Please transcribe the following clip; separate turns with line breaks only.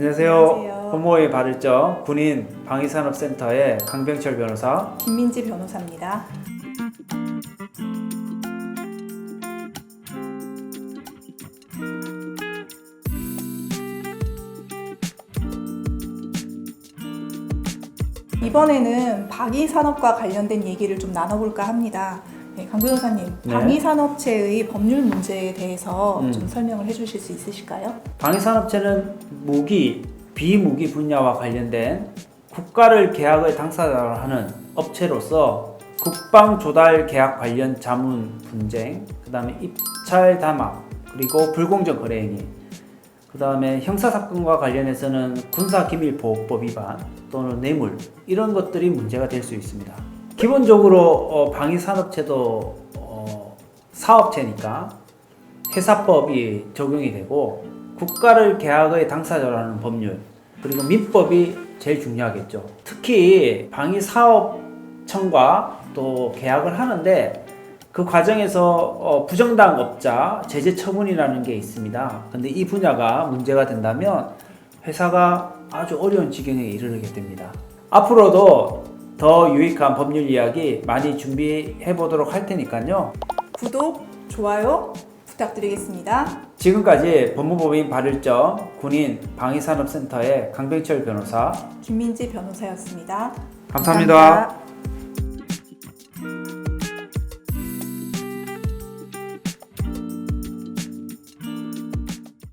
안녕하세요.
안녕하세요.
부모의 발을 쪄 군인 방위산업센터의 강병철 변호사.
김민지 변호사입니다. 이번에는 방위산업과 관련된 얘기를 좀 나눠볼까 합니다. 네, 강 변호사님,
네.
방위산업체의 법률 문제에 대해서
음.
좀 설명을 해주실 수 있으실까요?
방위산업체는 무기, 비무기 분야와 관련된 국가를 계약의 당사자로 하는 업체로서 국방 조달 계약 관련 자문 분쟁, 그 다음에 입찰 담합, 그리고 불공정 거래 행위, 그 다음에 형사 사건과 관련해서는 군사 기밀 보호법 위반 또는 뇌물 이런 것들이 문제가 될 수 있습니다. 기본적으로 어, 방위산업체도 어, 사업체니까 회사법이 적용이 되고 국가를 계약의 당사자라는 법률 그리고 민법이 제일 중요하겠죠. 특히 방위사업청과 또 계약을 하는데 그 과정에서 어, 부정당 업자 제재 처분이라는 게 있습니다. 근데 이 분야가 문제가 된다면 회사가 아주 어려운 지경에 이르게 됩니다. 앞으로도 더 유익한 법률 이야기 많이 준비해 보도록 할 테니까요.
구독, 좋아요 부탁드리겠습니다.
지금까지 법무법인 발을점 군인 방위산업센터의 강병철 변호사
김민지 변호사였습니다.
감사합니다.
감사합니다.